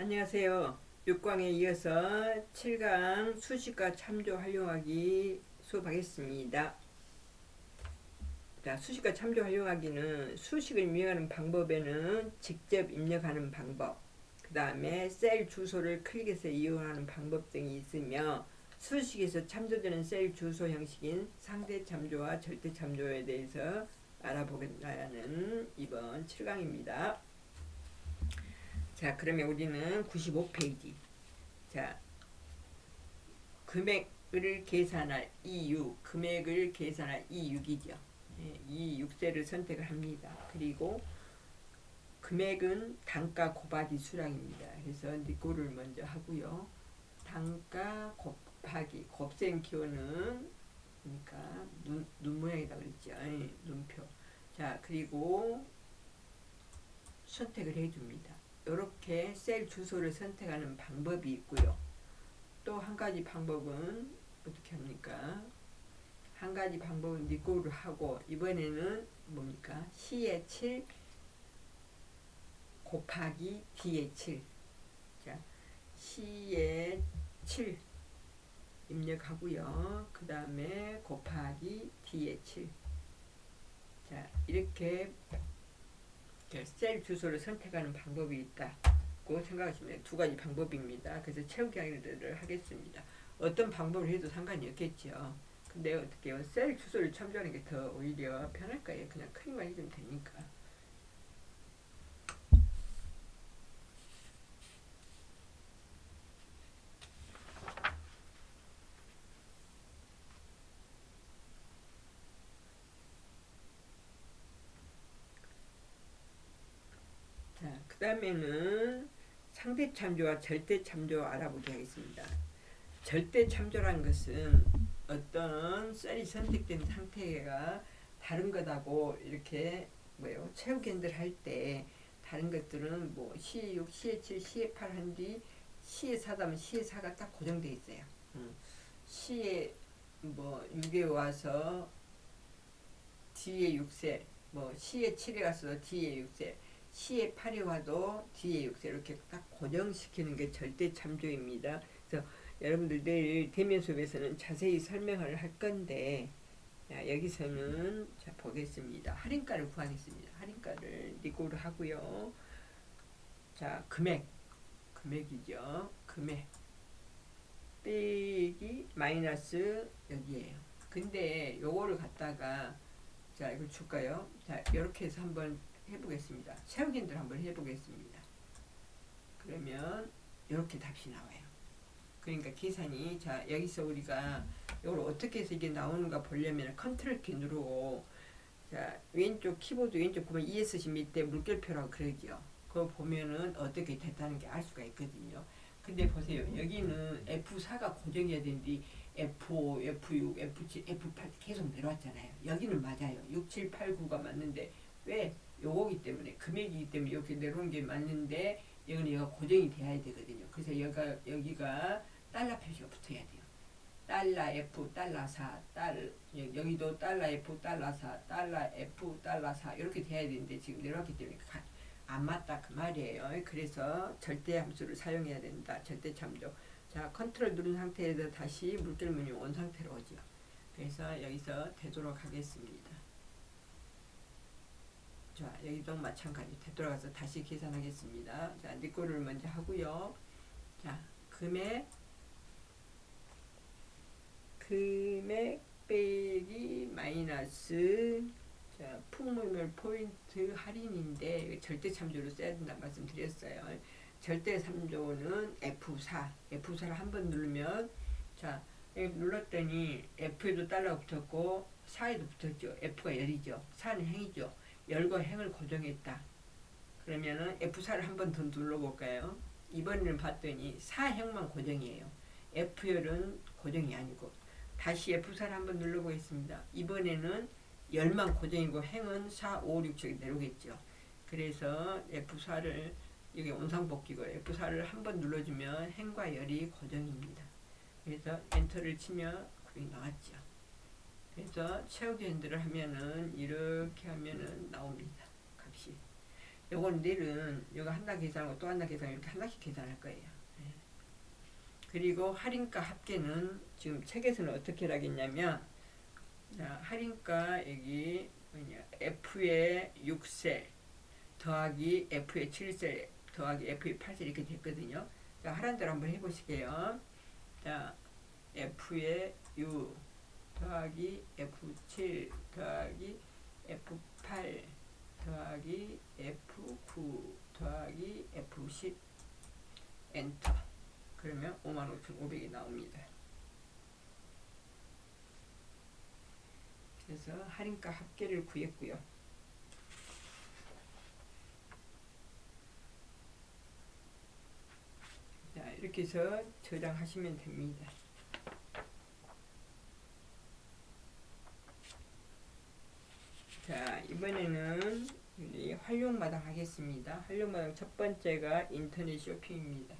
안녕하세요. 6강에 이어서 7강 수식과 참조 활용하기 수업하겠습니다. 자, 수식과 참조 활용하기는 수식을 입력하는 방법에는 직접 입력하는 방법, 그 다음에 셀 주소를 클릭해서 이용하는 방법 등이 있으며 수식에서 참조되는 셀 주소 형식인 상대 참조와 절대 참조에 대해서 알아보겠다는 이번 7강입니다. 자, 그러면 우리는 95페이지. 자, 금액을 계산할 E6, 금액을 계산할 E6이죠. 예, E6세를 선택을 합니다. 그리고 금액은 단가 곱하기 수량입니다. 그래서 니꼬를 먼저 하고요. 단가 곱하기 곱셈 기호는 그러니까 눈, 눈 모양이다 그랬죠. 예, 눈표. 자, 그리고 선택을 해줍니다. 이렇게 셀 주소를 선택하는 방법이 있고요. 또 한 가지 방법은 어떻게 합니까? 한 가지 방법은 니꼬를 하고 이번에는 뭡니까? C의 7 곱하기 D의 7. 자, C의 7 입력하고요. 그 다음에 곱하기 D의 7. 자, 이렇게 셀 주소를 선택하는 방법이 있다고 생각하시면 두 가지 방법입니다. 그래서 채우기 하기를 하겠습니다. 어떤 방법을 해도 상관이 없겠죠. 근데 어떻게 해요? 셀 주소를 참조하는 게 더 오히려 편할까요? 그냥 클릭만 해주면 되니까. 자, 그 다음에는 상대 참조와 절대 참조 알아보기 하겠습니다. 절대 참조라는 것은 어떤 셀이 선택된 상태가 다른 것하고 이렇게 뭐요 채우기를 할때 다른 것들은 뭐 C의 6, C의 7, C의 8한 뒤 C의 4다면 C의 4가 딱 고정돼 있어요. 음. C의 뭐 6에 와서 D의 6세, 뭐 C의 7에 가서 D의 6세, C의 8에 와도 D의 6세 이렇게 딱 고정시키는 게 절대 참조입니다. 그래서 여러분들 내일 대면 수업에서는 자세히 설명을 할 건데 자, 여기서는 자 보겠습니다. 할인가를 구하겠습니다. 할인가를 니고를 하고요. 자 금액 금액이죠. 금액 빼기 마이너스 여기에요. 근데 요거를 갖다가 자 이걸 줄까요? 자 이렇게 해서 한번 해보겠습니다. 채우기들 한번 해보겠습니다. 그러면 이렇게 답이 나와요. 그러니까 계산이 자 여기서 우리가 이걸 어떻게 해서 이게 나오는가 보려면 컨트롤 키 누르고 자 왼쪽 키보드 왼쪽 보면 ESC 밑에 물결표라고 그러죠. 그거 보면은 어떻게 됐다는 게 알 수가 있거든요. 근데 보세요 여기는 F4가 고정해야 되는데 F5, F6, F7, F8 계속 내려왔잖아요. 여기는 맞아요. 6, 7, 8, 9가 맞는데 왜 요거기 때문에 금액이기 때문에 이렇게 내려온 게 맞는데 여기는 얘가 고정이 돼야 되거든요. 그래서 여기가 여기가 달러 표시가 붙어야 돼요. 달러 F 달러 4 달러 여기도 달러 F 달러 4 달러 F 달러 4 이렇게 돼야 되는데 지금 내려왔기 때문에 가, 안 맞다 그 말이에요. 그래서 절대 함수를 사용해야 된다. 절대 참조. 자 컨트롤 누른 상태에서 다시 물결 메뉴 온 상태로 오죠. 그래서 여기서 되도록 하겠습니다. 자 여기도 마찬가지 되돌아가서 다시 계산하겠습니다. 자 니꼬를 먼저 하고요. 자 금액 금액 빼기 마이너스 자 풍물물 포인트 할인인데 절대 참조로 써야 된다 말씀드렸어요. 절대 참조는 F4 F4를 한 번 누르면 자 눌렀더니 F에도 달러가 붙었고 4에도 붙었죠. F가 열이죠. 4는 행이죠. 열과 행을 고정했다. 그러면은 F4를 한 번 더 눌러볼까요? 이번에는 봤더니 4행만 고정이에요. F열은 고정이 아니고 다시 F4를 한번 눌러보겠습니다. 이번에는 열만 고정이고 행은 4, 5, 6, 7 내려오겠죠. 그래서 F4를 여기 온상복귀고 F4를 한번 눌러주면 행과 열이 고정입니다. 그래서 엔터를 치면 그게 나왔죠. 그래서 채우기 핸들을 하면은 이렇게 하면은 나옵니다. 값이. 요건 내일은 요거 하나 계산하고 또 하나 계산 이렇게 하나씩 계산할 거예요. 예. 그리고 할인가 합계는 지금 책에서는 어떻게 하겠냐면 자, 할인가 여기 뭐냐 F의 6세 더하기 F의 7세 더하기 F의 8세 이렇게 됐거든요. 자, 하란 대로 한번 해보실게요. 자, F의 6 더하기 F7 더하기 F8 더하기 F9 더하기 F10 엔터 그러면 55,500이 나옵니다. 그래서 할인가 합계를 구했고요. 자, 이렇게 해서 저장하시면 됩니다. 자, 이번에는 우리 활용마당 하겠습니다. 활용마당 첫 번째가 인터넷 쇼핑입니다.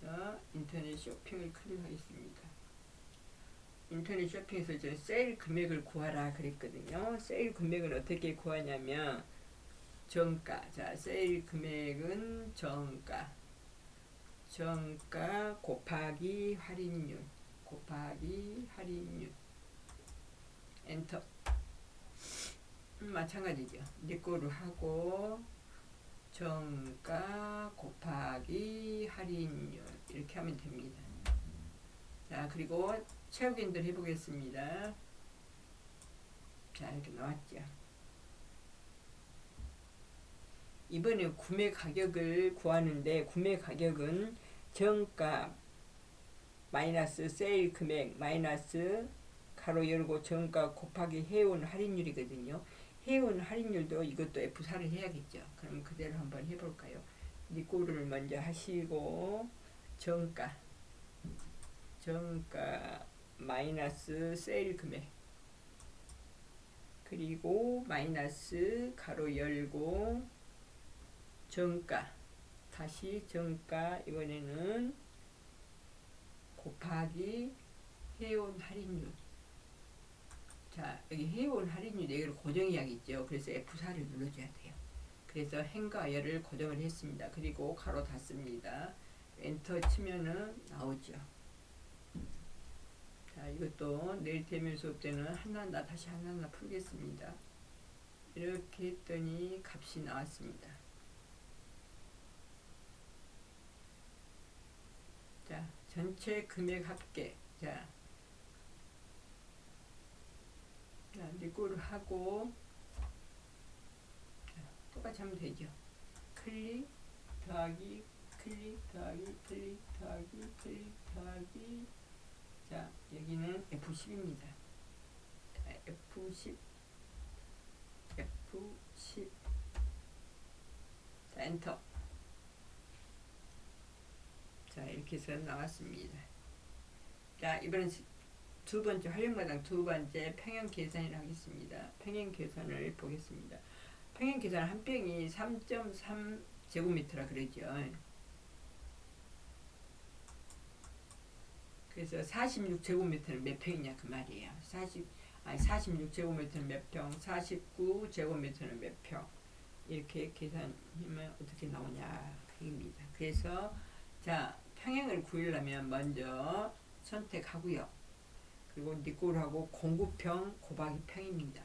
자, 인터넷 쇼핑을 클릭하겠습니다. 인터넷 쇼핑에서 이제 세일 금액을 구하라 그랬거든요. 세일 금액을 어떻게 구하냐면 정가. 자, 세일 금액은 정가. 정가 곱하기 할인율 곱하기 할인율 엔터 음, 마찬가지죠. 니꼬를 하고 정가 곱하기 할인율 이렇게 하면 됩니다. 자 그리고 체육인들 해보겠습니다. 자 이렇게 나왔죠. 이번에 구매 가격을 구하는데 구매 가격은 정가 마이너스 세일 금액 마이너스 가로 열고 정가 곱하기 해온 할인율이거든요. 해온 할인율도 이것도 F4를 해야겠죠. 그럼 그대로 한번 해볼까요? 니꼬를 먼저 하시고 정가 정가 마이너스 세일 금액 그리고 마이너스 가로 열고 정가 다시 정가 이번에는 곱하기 해온 할인율 자 여기 해온 할인율 여기를 고정해야 겠죠. 그래서 F4를 눌러줘야 돼요. 그래서 행과 열을 고정을 했습니다. 그리고 가로 닫습니다. 엔터 치면은 나오죠. 자 이것도 내일 대면 수업 때는 하나하나 다시 하나하나 풀겠습니다. 이렇게 했더니 값이 나왔습니다. 자, 전체 금액 합계. 자, 자 리콜을 하고 자, 똑같이 하면 되죠. 클릭 더하기 클릭 더하기 클릭 더하기 클릭 더하기 자 여기는 F10입니다. 자, F10 F10 자 엔터 자 이렇게 해서 나왔습니다. 자 이번엔 두 번째 활용마당 두 번째 평형 계산을 하겠습니다. 평형 계산을 보겠습니다. 평형 계산 한 평이 3.3 제곱미터라 그러죠. 그래서 46 제곱미터는 몇 평이냐 그 말이에요. 40 아니 46 제곱미터는 몇 평, 49 제곱미터는 몇 평. 이렇게 계산하면 어떻게 나오냐 그 얘기입니다. 그래서 자 평행을 구하려면 먼저 선택하고요. 그리고 니꼴하고 공구평 곱하기 평입니다.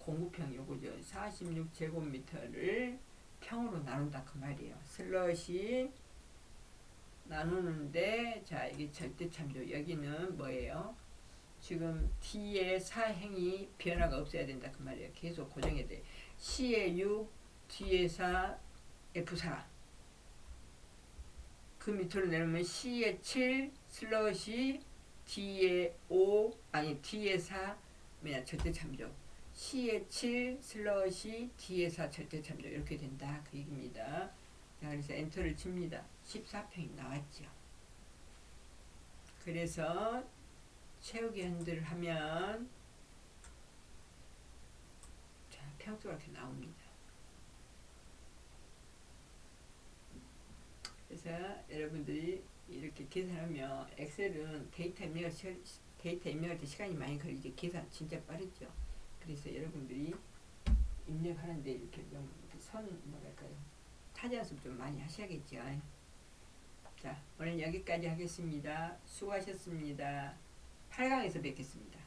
공구평 요거죠. 46제곱미터를 평으로 나눈다 그 말이에요. 슬롯이 나누는데 자 이게 절대참조 여기는 뭐예요? 지금 T의 사행이 변화가 없어야 된다 그 말이에요. 계속 고정해야 돼. C의 6, D의 4, F4 그 밑으로 내려면 C의 7 슬롯이 D의 5 아니 D의 4 뭐냐 절대 참조 C의 7 슬롯이 D의 4 절대 참조 이렇게 된다 그 얘기입니다. 자 그래서 엔터를 칩니다. 14평이 나왔죠. 그래서 채우기 핸들을 하면 자 평수가 이렇게 나옵니다. 그래서 여러분들이 이렇게 계산하면 엑셀은 데이터 입력할 시, 데이터 입력할 때 시간이 많이 걸리지 계산 진짜 빠르죠. 그래서 여러분들이 입력하는데 이렇게 좀선 뭐랄까요 타자 연습 좀 많이 하셔야겠죠. 자 오늘 여기까지 하겠습니다. 수고하셨습니다. 8강에서 뵙겠습니다.